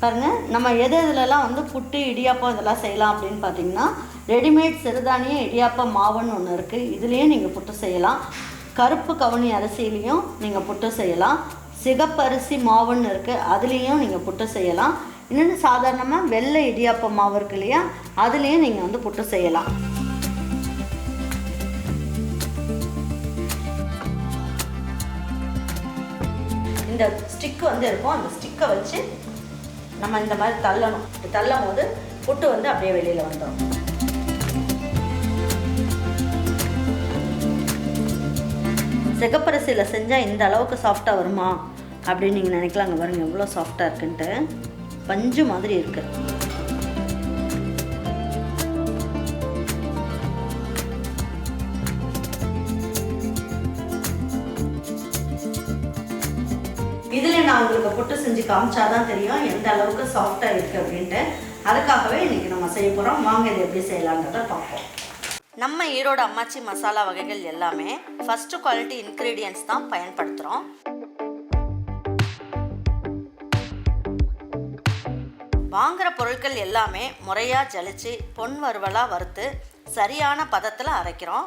பாருங்கள் நம்ம எது எதுலலாம் வந்து புட்டு இடியாப்பம் இதெல்லாம் செய்யலாம் அப்படின்னு பார்த்தீங்கன்னா ரெடிமேட் சிறுதானிய இடியாப்ப மாவுன்னு ஒன்று இருக்குது இதுலேயும் நீங்கள் புட்டு செய்யலாம். கருப்பு கவுனி அரிசியிலையும் நீங்கள் புட்டு செய்யலாம். சிகப்பரிசி மாவுன்னு இருக்குது அதுலேயும் நீங்கள் புட்டு செய்யலாம். இன்னொன்று சாதாரணமாக வெள்ளை இடியாப்ப மாவு இருக்கு இல்லையா அதுலேயும் நீங்கள் வந்து புட்டு செய்யலாம். இந்த ஸ்டிக் வந்து இருக்கும். அந்த ஸ்டிக்கை வச்சு நம்ம இந்த மாதிரி தள்ளணும். இப்படி தள்ளும் போது புட்டு வந்து அப்படியே வெளியில் வந்துடும் சிகப்பரிசியில் செஞ்சால் இந்த அளவுக்கு சாஃப்டாக வருமா? அப்படின்னு நீங்கள் நினைக்கலாங்க பாருங்கள் எவ்வளோ சாஃப்டாக இருக்குன்ட்டு. பஞ்சு மாதிரி இருக்குது இதில் நான் உங்களுக்கு புட்டு செஞ்சு காமிச்சாதான் தெரியும் எந்த அளவுக்கு சாஃப்டாக இருக்குது அப்படின்ட்டு. அதுக்காகவே இன்றைக்கி நம்ம செய்ய போகிறோம் வாங்க இது எப்படி செய்யலான்றதை பார்ப்போம். நம்ம ஈரோடு அம்மாச்சி மசாலா வகைகள் எல்லாமே ஃபஸ்ட்டு குவாலிட்டி இன்க்ரீடியன்ஸ் தான் பயன்படுத்துகிறோம் வாங்குகிற பொருட்கள் எல்லாமே முறையாக ஜலிச்சு பொன் வறுவலாக வறுத்து சரியான பதத்தில் அரைக்கிறோம்.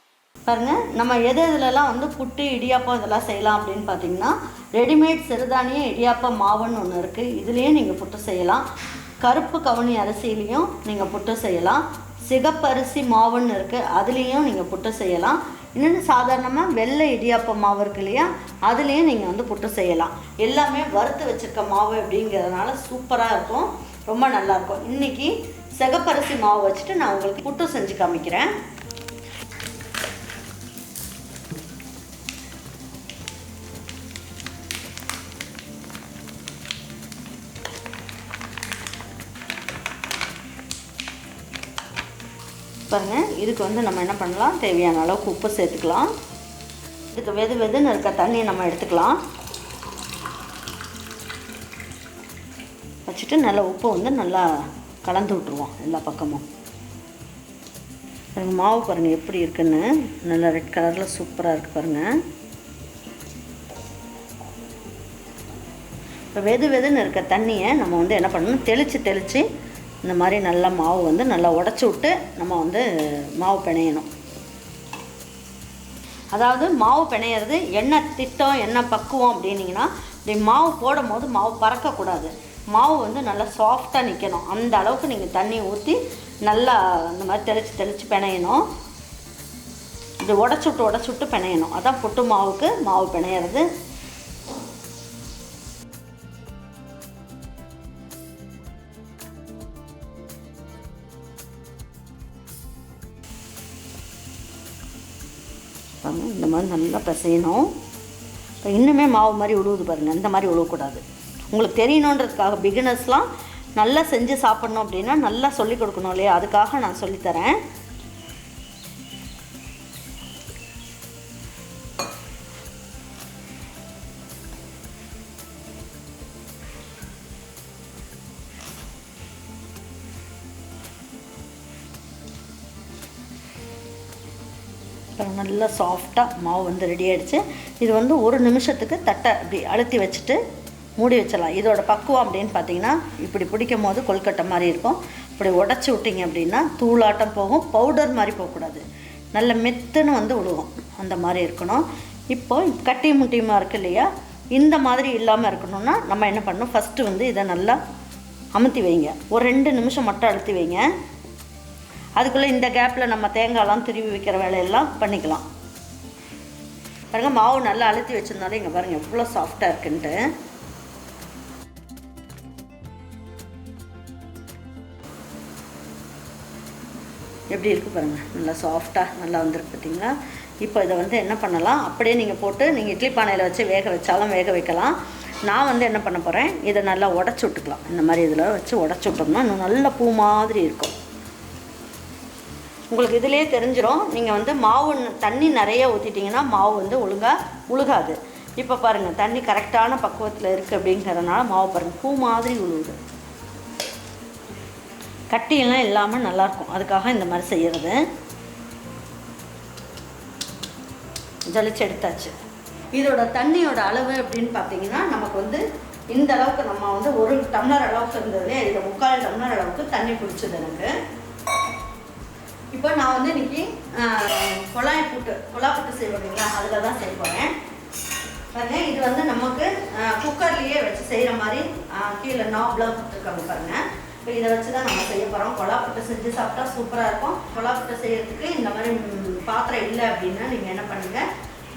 பாருங்கள் நம்ம எது எதுலலாம் வந்து புட்டு இடியாப்பம் இதெல்லாம் செய்யலாம் அப்படின்னு பார்த்தீங்கன்னா ரெடிமேட் சிறுதானிய இடியாப்ப மாவுன்னு ஒன்று இருக்குது இதுலேயும் நீங்கள் புட்டு செய்யலாம். கருப்பு கவுனி அரிசியிலையும் நீங்கள் புட்டு செய்யலாம். சிகப்பரிசி மாவுன்னு இருக்குது அதுலேயும் நீங்கள் புட்டு செய்யலாம். இன்னொன்று சாதாரணமாக வெள்ளை இடியாப்ப மாவு இருக்கு இல்லையா அதுலேயும் நீங்கள் வந்து புட்டு செய்யலாம். எல்லாமே வறுத்து வச்சுருக்க மாவு அப்படிங்கிறதுனால சூப்பராக இருக்கும். ரொம்ப நல்லாயிருக்கும் இன்றைக்கி சிகப்பரிசி மாவு வச்சுட்டு நான் உங்களுக்கு புட்டு செஞ்சு காமிக்கிறேன். பாருங்கள் இதுக்கு வந்து நம்ம என்ன பண்ணலாம்? தேவையான அளவுக்கு உப்பு சேர்த்துக்கலாம். இதுக்கு வெது வெதுன்னு இருக்க தண்ணியை நம்ம எடுத்துக்கலாம். வச்சுட்டு நல்லா உப்பை வந்து நல்லா கலந்து விட்ருவோம் எல்லா பக்கமும். பாருங்கள் மாவு பாருங்கள் எப்படி இருக்குன்னு. நல்லா ரெட் கலரில் சூப்பராக இருக்குது பாருங்கள் இப்போ வெது வெதுன்னு இருக்க தண்ணியை நம்ம வந்து என்ன பண்ணணும்? தெளித்து தெளித்து இந்த மாதிரி நல்லா மாவு வந்து நல்லா உடச்சி விட்டு நம்ம வந்து மாவு பிணையணும். அதாவது மாவு பிணையிறது என்ன திட்டம் என்ன பக்குவம் அப்படின்னீங்கன்னா இப்படி மாவு போடும் போது மாவு பறக்கக்கூடாது. மாவு வந்து நல்லா சாஃப்டாக நிற்கணும் அந்த அளவுக்கு நீங்கள் தண்ணி ஊற்றி நல்லா இந்த மாதிரி தெளித்து தெளித்து பிணையணும். இது உடச்சி விட்டு உடச்சி விட்டு பிணையணும். அதான் புட்டு மாவுக்கு மாவு பிணையிறது. பாருங்க இந்த மாதிரி நல்லா பிசையணும். இப்போ இன்னுமே மாவு மாதிரி உழுவுது பாருங்கள் இந்த மாதிரி உழுவக்கூடாது. உங்களுக்கு தெரியணுன்றதுக்காக பிகினர்ஸ்லாம் நல்லா செஞ்சு சாப்பிட்ணும் அப்படின்னா நல்லா சொல்லிக் கொடுக்கணும் இல்லையா? அதுக்காக நான் சொல்லித்தரேன் அப்புறம் நல்லா சாஃப்டாக மாவு வந்து ரெடி ஆகிடுச்சு இது வந்து ஒரு நிமிஷத்துக்கு தட்டை இப்படி அழுத்தி வச்சுட்டு மூடி வச்சிடலாம். இதோட பக்குவம் அப்படின்னு பார்த்தீங்கன்னா இப்படி பிடிக்கும் போது கொல்கட்டை மாதிரி இருக்கும். இப்படி உடச்சி விட்டிங்க அப்படின்னா தூளாட்டம் போகும் பவுடர் மாதிரி போகக்கூடாது. நல்ல மெத்துன்னு வந்து விடுவோம் அந்த மாதிரி இருக்கணும். இப்போ கட்டி முட்டியுமா இருக்கு இல்லையா? இந்த மாதிரி இல்லாமல் இருக்கணும்னா நம்ம என்ன பண்ணணும்? ஃபஸ்ட்டு வந்து இதை நல்லா அமுத்தி வைங்க. ஒரு ரெண்டு நிமிஷம் மட்டும் அழுத்தி வைங்க. அதுக்குள்ளே இந்த கேப்பில் நம்ம தேங்காய்லாம் திருவி வைக்கிற வேலையெல்லாம் பண்ணிக்கலாம். பாருங்கள் மாவு நல்லா அழுத்தி வச்சுருந்தாலே இங்கே பாருங்கள் எவ்வளோ சாஃப்டாக இருக்குன்ட்டு. எப்படி இருக்குது பாருங்கள் நல்லா சாஃப்டாக நல்லா வந்திருக்கு பார்த்தீங்களா இப்போ இதை வந்து என்ன பண்ணலாம்? அப்படியே நீங்கள் போட்டு நீங்கள் இட்லி பானையில் வச்சு வேக வச்சாலும் வேக வைக்கலாம். நான் வந்து என்ன பண்ண போகிறேன் இதை நல்லா உடச்சி விட்டுக்கலாம். இந்த மாதிரி இதில் வச்சு உடச்சி விட்டோம்னா இன்னும் நல்ல பூ மாதிரி இருக்கும். உங்களுக்கு இதிலே தெரிஞ்சிடும் நீங்கள் வந்து மாவு தண்ணி நிறைய ஊற்றிட்டிங்கன்னா மாவு வந்து ஒழுங்காக உழுகாது. இப்போ பாருங்கள் தண்ணி கரெக்டான பக்குவத்தில் இருக்குது அப்படிங்கிறதுனால மாவு பாருங்கள் பூ மாதிரி உழுவுது. கட்டியெல்லாம் இல்லாமல் நல்லாயிருக்கும் அதுக்காக இந்த மாதிரி செய்கிறது ஜலிச்சு எடுத்தாச்சு. இதோட தண்ணியோட அளவு அப்படின்னு பார்த்தீங்கன்னா நமக்கு வந்து இந்த அளவுக்கு நம்ம வந்து ஒரு டம்ளர் அளவுக்கு இருந்தது இதில் முக்கால் டம்ளர் அளவுக்கு தண்ணி பிடிச்சது எனக்கு. இப்போ நான் வந்து இன்னைக்கு ஆஹ், கொழாய் புட்டு கொழா புட்டு செய்வோம் இல்லைங்களா? அதில் தான் செய்ய போகிறேன் பாருங்க இது வந்து நமக்கு குக்கர்லேயே வச்சு செய்கிற மாதிரி கீழே நாப்லாம் கொடுத்துருக்காங்க பாருங்க. இப்போ இதை வச்சு தான் நம்ம செய்ய போகிறோம் கொழா புட்டு செஞ்சு சாப்பிட்டா சூப்பராக இருக்கும். கொழா புட்டு செய்யறதுக்கு இந்த மாதிரி பாத்திரம் இல்லை அப்படின்னா நீங்கள் என்ன பண்ணுங்கள்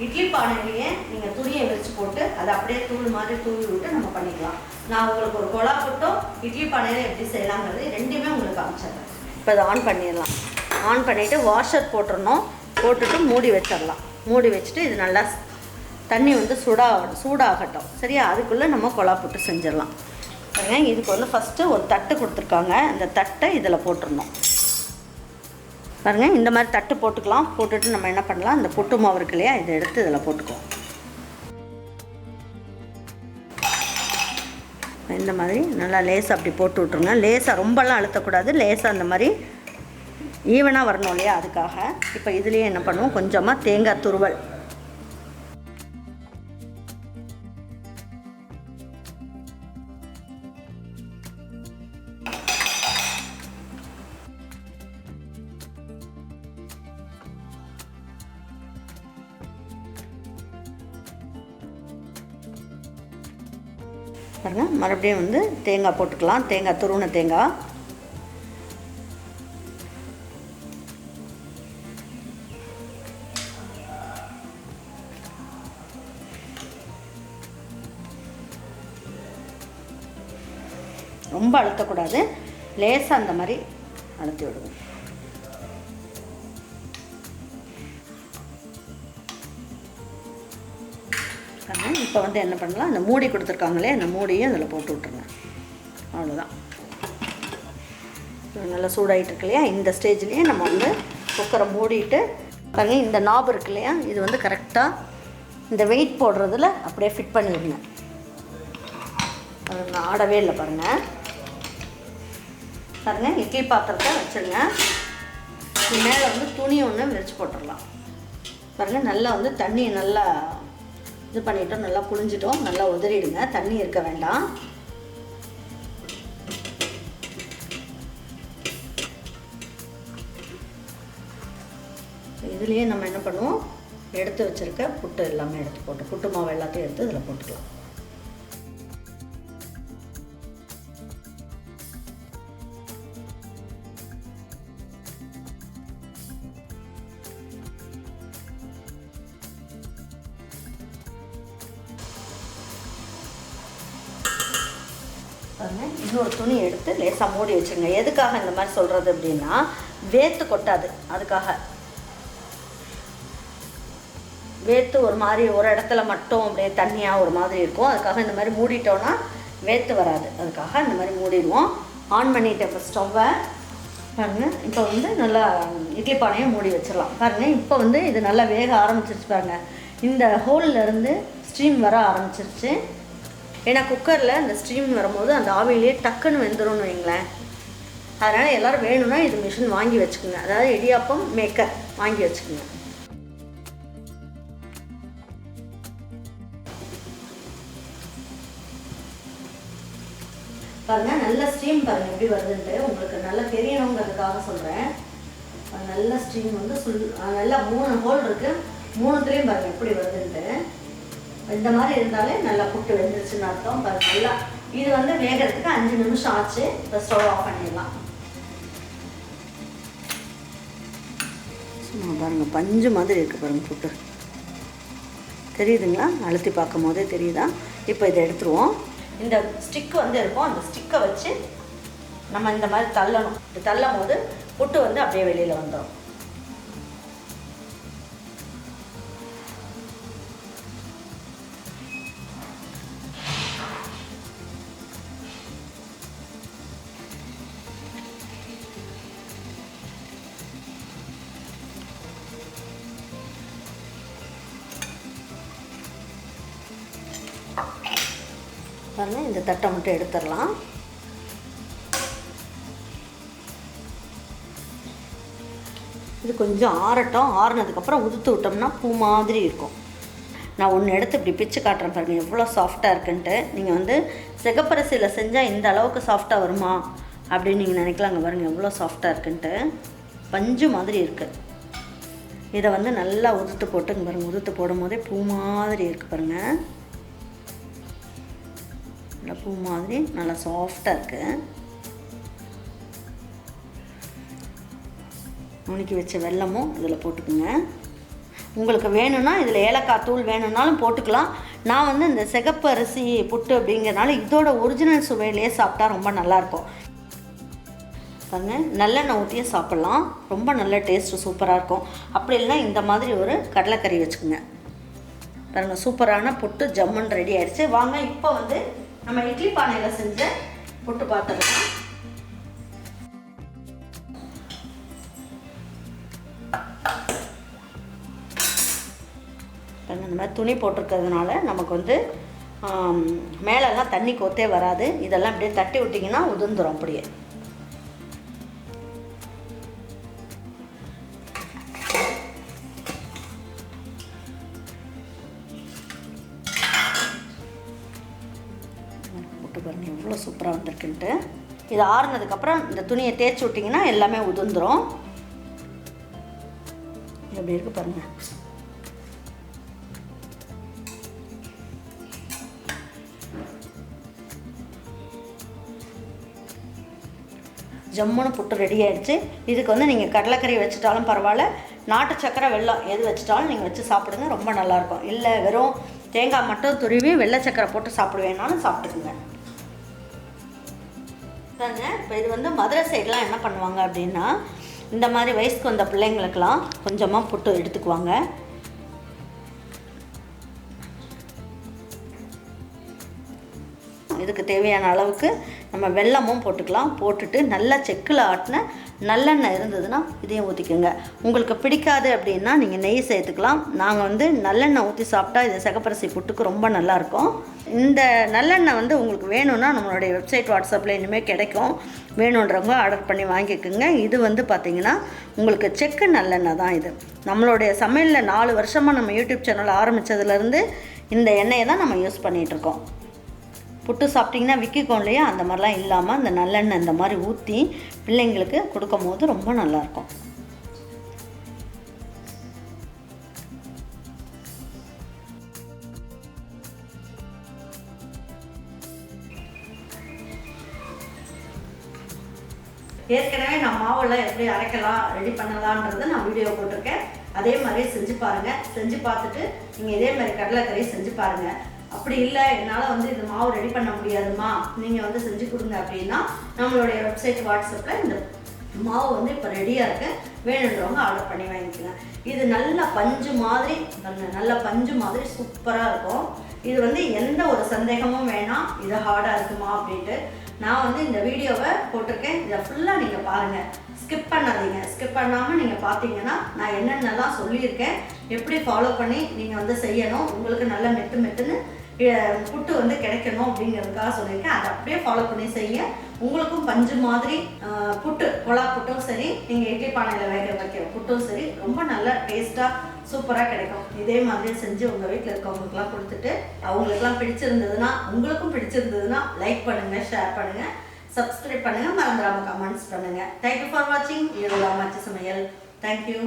இட்லி பானையிலேயே நீங்கள் துணியை வச்சு போட்டு அதை அப்படியே தூள் மாதிரி தூவி விட்டு நம்ம பண்ணிக்கலாம். நான் உங்களுக்கு ஒரு கொழா புட்டும் இட்லி பானையில் எப்படி செய்யலாங்கிறது ரெண்டுமே உங்களுக்கு அமைச்சிடுறேன் இப்போ இதை ஆன் பண்ணிடலாம். ஆன் பண்ணிவிட்டு வாஷர் போட்டுறணும். போட்டுட்டு மூடி வச்சிடலாம். மூடி வச்சுட்டு இது நல்லா தண்ணி வந்து சுடா சூடாகட்டும். சரியா? அதுக்குள்ளே நம்ம கொலா போட்டு செஞ்சிடலாம். பாருங்க இதுக்கு வந்து ஃபஸ்ட்டு ஒரு தட்டு கொடுத்துருக்காங்க. அந்த தட்டை இதில் போட்டுடணும். பாருங்க இந்த மாதிரி தட்டு போட்டுக்கலாம். போட்டுட்டு நம்ம என்ன பண்ணலாம்? இந்த புட்டு மாவு இருக்கு இல்லையா? இதை எடுத்து இதில் போட்டுக்குவோம். இந்த மாதிரி நல்லா லேசாக அப்படி போட்டு விட்ருங்க லேசாக ரொம்பலாம் அழுத்தக்கூடாது. லேசாக அந்த மாதிரி ஈவனாக வரணும் இல்லையா? அதுக்காக இப்போ இதுலேயே என்ன பண்ணுவோம்? கொஞ்சமாக தேங்காய் துருவல். பாருங்க மறுபடியும் வந்து தேங்காய் போட்டுக்கலாம். தேங்காய் துருவின தேங்காய். ரொம்ப அழுத்தக்கூடாது. லேசாக அந்த மாதிரி அழுத்தி விடுவோம் இப்போ வந்து என்ன பண்ணலாம்? அந்த மூடி கொடுத்துருக்காங்களே அந்த மூடியும் அதில் போட்டு விட்ருங்க அவ்வளோதான் நல்லா சூடாயிட்டு இருக்கு இல்லையா? இந்த ஸ்டேஜ்லேயே நம்ம வந்து குக்கரை மூடிட்டு பாருங்க இந்த நாப் இருக்கு இல்லையா? இது வந்து கரெக்டாக இந்த வெயிட் போடுறதுல அப்படியே ஃபிட் பண்ணிடுங்க அது நான் ஆடவே இல்லை பாருங்கள் பாருங்க இட்லி பாத்திரத்தை வச்சுருங்க. இது மேலே வந்து துணி ஒன்று விரிச்சு போட்டுடலாம். பாருங்க நல்லா வந்து தண்ணியை நல்லா இது பண்ணிட்டோம் நல்லா புழிஞ்சிட்டோம் நல்லா உதறிடுங்க. தண்ணி இருக்க வேண்டாம். இதுலேயே நம்ம என்ன பண்ணுவோம்? எடுத்து வச்சிருக்க புட்டு எல்லாமே எடுத்து போட்டு புட்டு மாவு எல்லாத்தையும் எடுத்து இதில் போட்டுக்கலாம். எடுத்து லேசாக மூடி வச்சுருங்க. எதுக்காக இந்த மாதிரி சொல்கிறது அப்படின்னா வேத்து கொட்டாது. அதுக்காக. வேத்து ஒரு மாதிரி ஒரு இடத்துல மட்டும் அப்படியே தண்ணியாக ஒரு மாதிரி இருக்கும். அதுக்காக இந்த மாதிரி மூடிட்டோன்னா வேத்து வராது. அதுக்காக இந்த மாதிரி மூடிடுவோம். ஆன் பண்ணிட்டேன் இப்போ ஸ்டவ்வை பாருங்கள் இப்போ வந்து நல்லா இட்லி பானையை மூடி வச்சிடலாம். பாருங்கள் இப்போ வந்து இது நல்லா வேக ஆரம்பிச்சிருச்சு பாருங்கள் இந்த ஹோல்ல இருந்து ஸ்டீம் வர ஆரம்பிச்சிருச்சு. ஏன்னா குக்கரில் அந்த ஸ்டீம் வரும்போது அந்த ஆவிலேயே டக்குன்னு வெந்துடும்னு வைங்களேன் அதனால் எல்லோரும் வேணும்னா இது மிஷின் வாங்கி வச்சுக்கோங்க. அதாவது இடியாப்பம் மேக்கர் வாங்கி வச்சுக்கோங்க. பாருங்க நல்ல ஸ்டீம் பாருங்கள் எப்படி வருதுன்ட்டு. உங்களுக்கு நல்லா தெரியணுங்கிறதுக்காக சொல்கிறேன் நல்ல ஸ்டீம் வந்து சுல் நல்லா மூணு ஹோல் இருக்குது மூணுத்துலேயும் பாருங்கள் எப்படி வருதுன்ட்டு. இந்த மாதிரி இருந்தாலே நல்லா புட்டு வெந்துருச்சுன்னு அர்த்தம். பாருங்க நல்லா இது வந்து வேகிறதுக்கு அஞ்சு நிமிஷம் ஆச்சு. இப்போ ஸ்டவ் ஆஃப் பண்ணிடலாம். பாருங்க பஞ்சு மாதிரி இருக்கு பாருங்க புட்டு. தெரியுதுங்களா? அழுத்தி பார்க்கும் போதே தெரியுதா? இப்போ இதை எடுத்துருவோம். இந்த ஸ்டிக் வந்து இருக்கும். அந்த ஸ்டிக்கை வச்சு நம்ம இந்த மாதிரி தள்ளணும். தள்ளும் போது புட்டு வந்து அப்படியே வெளியில் வந்துடும் பாருங்கள் இந்த தட்டை மட்டும் எடுத்துடலாம். இது கொஞ்சம் ஆறட்டும். ஆறுனதுக்கப்புறம் உதுத்து விட்டோம்னா பூ மாதிரி இருக்கும். நான் ஒன்று எடுத்து இப்படி பிச்சு காட்டுறேன் பாருங்கள் எவ்வளோ சாஃப்டாக இருக்குன்ட்டு. நீங்கள் வந்து சிகப்பரிசியில் செஞ்சால் இந்த அளவுக்கு சாஃப்டாக வருமா அப்படின்னு நீங்கள் நினைக்கலாங்க பாருங்கள் எவ்வளோ சாஃப்டாக இருக்குன்ட்டு. பஞ்சு மாதிரி இருக்குது இதை வந்து நல்லா உதுத்து போட்டுங்க பாருங்கள் உதுத்து போடும் போதே பூ மாதிரி இருக்குது பாருங்கள் நல்லா பூ மாதிரி நல்லா சாஃப்டாக இருக்குது நுணுக்கி வச்ச வெல்லமும் இதில் போட்டுக்குங்க. உங்களுக்கு வேணும்னா இதில் ஏலக்காய் தூள் வேணும்னாலும் போட்டுக்கலாம். நான் வந்து இந்த சிகப்பு அரிசி புட்டு அப்படிங்கிறனால இதோட ஒரிஜினல் சுவையிலே சாப்பிட்டா ரொம்ப நல்லாயிருக்கும் பாருங்க நல்லெண்ணெய் ஊற்றியே சாப்பிட்லாம். ரொம்ப நல்ல டேஸ்ட்டு சூப்பராக இருக்கும். அப்படி இல்லைன்னா இந்த மாதிரி ஒரு கடலைக்கறி வச்சுக்கோங்க. பாருங்கள் சூப்பரான புட்டு ஜம்முன்னு ரெடி ஆயிடுச்சு. வாங்க இப்போ வந்து நம்ம இட்லி பானையில் செஞ்ச புட்டு பார்த்துக்கலாம் இந்த மாதிரி துணி போட்டிருக்கிறதுனால நமக்கு வந்து மேலெல்லாம் தண்ணி கொத்தே வராது. இதெல்லாம் அப்படியே தட்டி விட்டிங்கன்னா உதிர்ந்துடும் அப்படியே. பாருங்கள் எவ்வளோ சூப்பராக வந்திருக்குன்ட்டு. இது ஆறுனதுக்கப்புறம் இந்த துணியை தேய்ச்சி விட்டிங்கன்னா எல்லாமே உதிர்ந்துடும் எப்படி இருக்குது பாருங்கள் ஜம்முன்னு புட்டு ரெடி ஆகிடுச்சு இதுக்கு வந்து நீங்கள் கடலைக்கறி வச்சுட்டாலும் பரவாயில்ல. நாட்டு சக்கரை வெள்ளம் எது வச்சுட்டாலும் நீங்கள் வச்சு சாப்பிடுங்க ரொம்ப நல்லாயிருக்கும் இல்லை வெறும் தேங்காய் மட்டும் துருவி வெள்ளை சக்கரை போட்டு சாப்பிடுவேனாலும் சாப்பிட்டுக்குங்க. பாருங்க இப்போ இது வந்து மதுரை சைட்லாம் என்ன பண்ணுவாங்க அப்படின்னா இந்த மாதிரி வயசுக்கு வந்த பிள்ளைங்களுக்கெல்லாம் கொஞ்சமாக புட்டு எடுத்துக்குவாங்க. இதுக்கு தேவையான அளவுக்கு நம்ம வெல்லமும் போட்டுக்கலாம். போட்டுட்டு நல்லா செக்கில் ஆட்டின நல்லெண்ணெய் இருந்ததுன்னா இதையும் ஊற்றிக்கோங்க உங்களுக்கு பிடிக்காது அப்படின்னா நீங்கள் நெய் சேர்த்துக்கலாம். நாங்கள் வந்து நல்லெண்ணெய் ஊற்றி சாப்பிட்டா இது சகப்பரிசி புட்டுக்கு ரொம்ப நல்லாயிருக்கும் இந்த நல்லெண்ணெய் வந்து உங்களுக்கு வேணும்னா நம்மளுடைய வெப்சைட் வாட்ஸ்அப்பில் இனிமேல் கிடைக்கும். வேணுன்றவங்க ஆர்டர் பண்ணி வாங்கிக்கோங்க. இது வந்து பார்த்திங்கன்னா உங்களுக்கு செக்கு நல்லெண்ணெய் தான் இது. நம்மளுடைய சமையலில் நாலு வருஷமாக நம்ம யூடியூப் சேனல் ஆரம்பித்ததுலேருந்து இந்த எண்ணெயை தான் நம்ம யூஸ் பண்ணிகிட்ருக்கோம் புட்டு சாப்பிட்டிங்கன்னா விற்கிக்கும் இல்லையா? அந்த மாதிரிலாம் இல்லாமல் அந்த நல்லெண்ணெய் இந்த மாதிரி ஊற்றி பிள்ளைங்களுக்கு கொடுக்கும் போது ரொம்ப நல்லாயிருக்கும். ஏற்கனவே நான் மாவெல்லாம் எப்படி அரைக்கலாம் ரெடி பண்ணலான்றதை நான் வீடியோ போட்டிருக்கேன். அதே மாதிரி செஞ்சு பாருங்கள் செஞ்சு பார்த்துட்டு நீங்கள் இதே மாதிரி கடலைக்கறி செஞ்சு பாருங்கள் அப்படி இல்லை என்னால் வந்து இந்த மாவு ரெடி பண்ண முடியாதுமா நீங்கள் வந்து செஞ்சு கொடுங்க அப்படின்னா நம்மளுடைய வெப்சைட் வாட்ஸ்அப்பில் இந்த மாவு வந்து இப்போ ரெடியாக இருக்கு. வேணுன்றவங்க ஆர்டர் பண்ணி வாங்கிக்கோங்க. இது நல்ல பஞ்சு மாதிரி நல்ல பஞ்சு மாதிரி சூப்பராக இருக்கும். இது வந்து எந்த ஒரு சந்தேகமும் வேணாம். இது ஹார்டாக இருக்குமா அப்படின்ட்டு நான் வந்து இந்த வீடியோவை போட்டிருக்கேன். இதை ஃபுல்லாக நீங்கள் பாருங்கள் ஸ்கிப் பண்ணாதீங்க. ஸ்கிப் பண்ணாமல் நீங்கள் பார்த்தீங்கன்னா நான் என்னென்னலாம் சொல்லியிருக்கேன் எப்படி ஃபாலோ பண்ணி நீங்கள் வந்து செய்யணும் உங்களுக்கு நல்ல மெத்து மெத்துன்னு புட்டு வந்து கிடைக்கணும் அப்படிங்கிறதுக்காக சொல்லியிருக்கேன். அதை அப்படியே ஃபாலோ பண்ணி செய்ய உங்களுக்கும் பஞ்சு மாதிரி புட்டு கொலா புட்டும் சரி நீங்கள் இட்லி பானையில் வேக வைக்கிற புட்டும் சரி ரொம்ப நல்ல டேஸ்ட்டாக சூப்பராக கிடைக்கும். இதே மாதிரி செஞ்சு உங்கள் வீட்டில் இருக்கவங்களுக்குலாம் கொடுத்துட்டு அவங்களுக்குலாம் பிடிச்சிருந்ததுன்னா உங்களுக்கும் பிடிச்சிருந்ததுன்னா லைக் பண்ணுங்கள் ஷேர் பண்ணுங்கள் சப்ஸ்கிரைப் பண்ணுங்கள் மறந்துடாமல் கமெண்ட்ஸ் பண்ணுங்கள் தேங்க்யூ ஃபார் வாட்சிங் இது மச்ச சமையல். தேங்க்யூ